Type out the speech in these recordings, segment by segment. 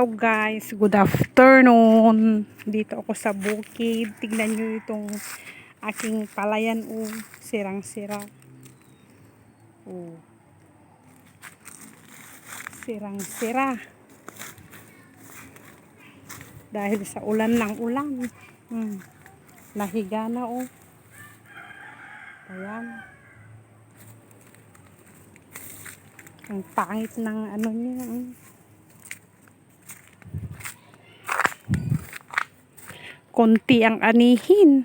Hello guys, good afternoon. Dito ako sa bukid. Tignan nyo itong aking palayan. Oh, sirang-sira. Oh. Sirang-sira. Dahil sa ulan ng ulan. Hmm. Nahiga na oh. Ayan. Ang pangit ng ano niya. oh. Konti ang anihin.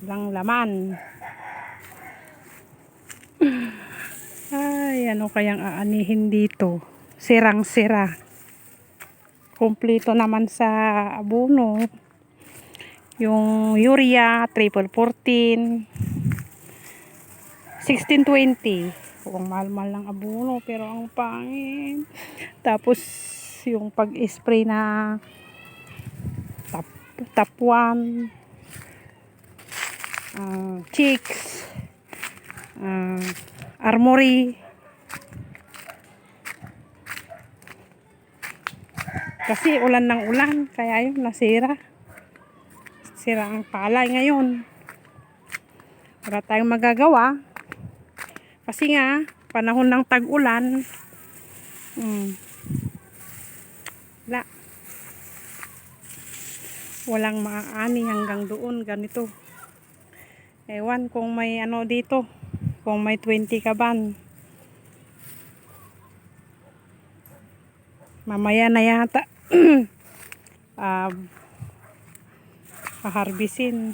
Walang laman. Ay, ano kayang aanihin dito? Sirang-sira. Kompleto naman sa abono. Yung urea, triple 14. 1620. Ang mahal-mahal ng abono pero ang pangit. Tapos yung pag-spray na tap, tap 1 ah, chicks ah, armory kasi ulan ng ulan kaya yun nasira sira ang palay ngayon wala tayong magagawa kasi nga, panahon ng tag-ulan. Hmm. Wala. Walang maaani hanggang doon. Ganito. Ewan kung may ano dito. Kung may 20 kaban. Mamaya na yata. um, paharbisin.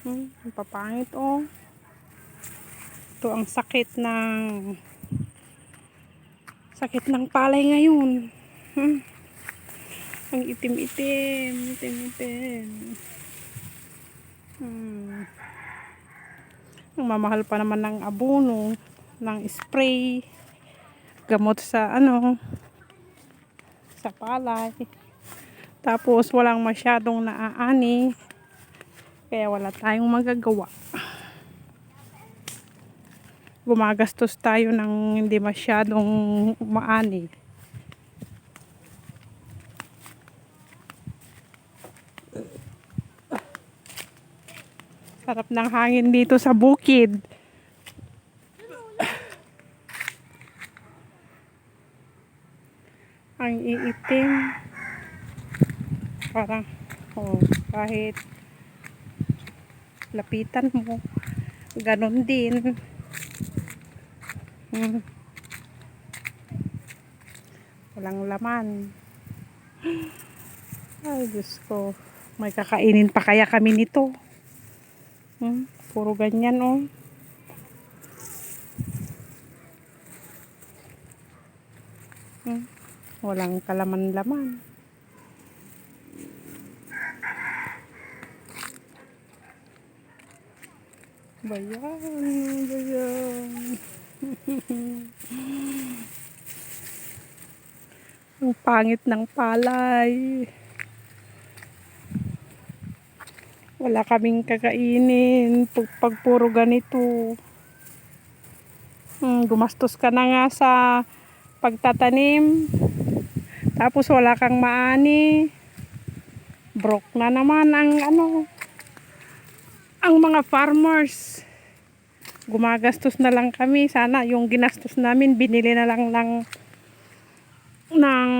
Hmm, ang papangit oh ito ang sakit ng sakit ng palay ngayon. Hmm. ang itim-itim itim-itim. Hmm. ang mamahal pa naman ng abono ng spray. Gamot sa ano? Sa palay. Tapos walang masyadong naaani. Kaya wala tayong magagawa gumagastos tayo ng hindi masyadong maani. Sarap ng hangin dito sa bukid. Ang iitim. Parang, oh, kahit lapitan mo, ganon din. Hmm. Walang laman. Ay, Diyos ko. May kakainin pa kaya kami nito. Hmm. Puro ganyan, oh. Hmm. Walang kalaman-laman. Bayan, bayan. Ang pangit ng palay. Wala kaming kakainin pag, pag puro ganito. Hmm, gumastos ka na nga sa pagtatanim. Tapos wala kang maani. Broke na naman ang ano ang mga farmers gumagastos na lang kami. Sana yung ginastos namin, binili na lang ng, ng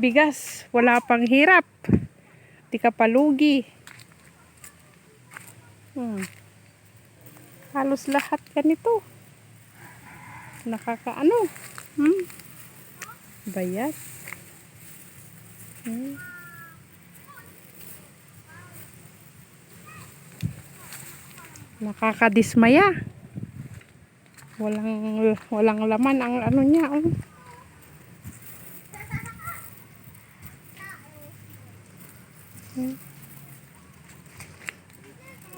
bigas. Wala pang hirap. Di ka palugi. Hmm. Halos lahat ganito. Nakakaano. Hmm. Bayat. Hmm. Nakakadismaya walang walang laman ang ano niya oh. Hmm.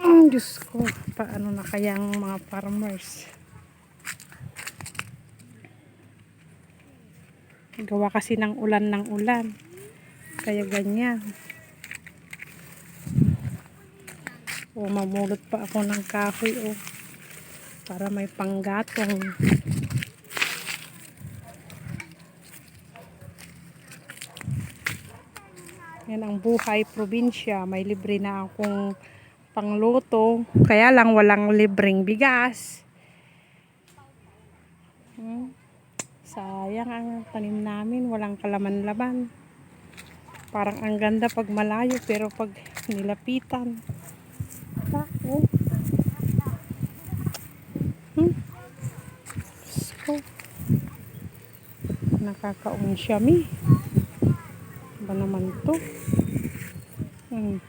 Oh, Diyos ko, paano na kaya ang mga farmers? Gawa kasi ng ulan ng ulan. Kaya ganyan. O mamulot pa ako ng kahoy o para may panggatong. Yan ang buhay probinsya. May libre na akong pangluto. Kaya lang walang libreng bigas. Hmm. Sayang ang tanim namin. Walang kalaman-laban. Parang ang ganda pag malayo pero pag nilapitan. Ah, oh. Hmm. Diyos ko. Nakakaon siya mi. Ba naman to? Hmm.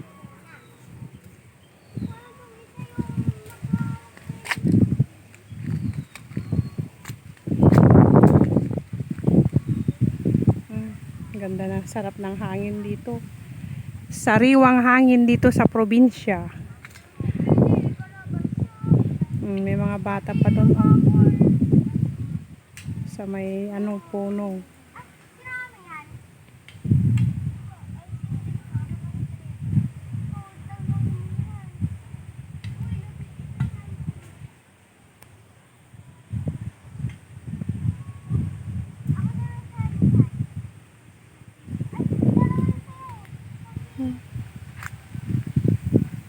Hmm. Ganda na, sarap ng hangin dito. Sariwang hangin dito sa probinsya. Hmm, may mga bata pa doon. Oh. Sa may ano puno.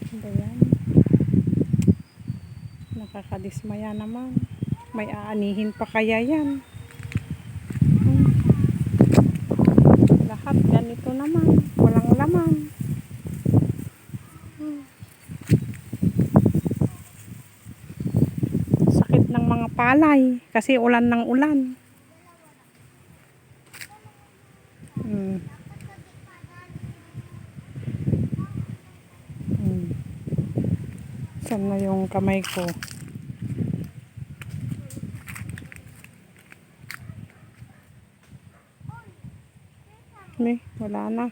Ano yan? Nakakadismaya naman. May aanihin pa kaya yan. Hmm. Lahat ganito naman. Walang laman. Hmm. Sakit ng mga palay kasi ulan ng ulan. Hmm. Hmm. Saan na yung kamay ko? Ni, wala na.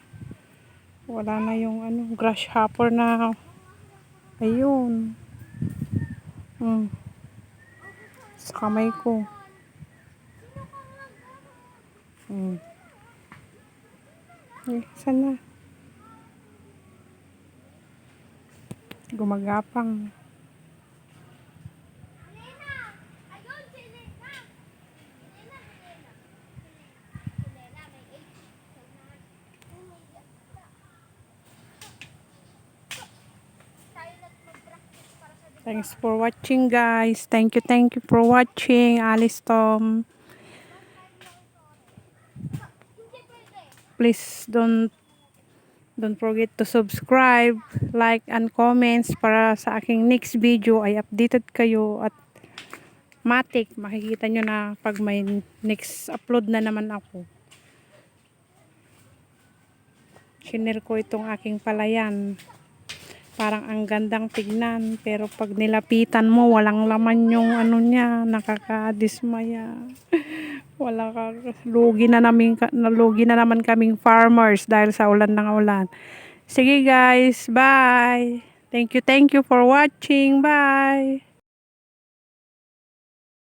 Wala na yung ano, grasshopper na ayun. Hmm. Sa kamay ko. Hmm. Eh, saan na? Gumagapang. Thanks for watching guys. Thank you, thank you for watching. Alice Tom. Please don't don't forget to subscribe, like, and comments para sa aking next video ay updated kayo at matik makikita nyo na pag may next upload na naman ako. Shinare ko itong aking palayan. Parang ang gandang tignan. Pero pag nilapitan mo, walang laman yung ano niya. Nakakadismaya. Wala ka. Lugi na, namin, nalugi na naman kaming farmers dahil sa ulan ng ulan. Sige guys. Bye. Thank you, thank you for watching. Bye.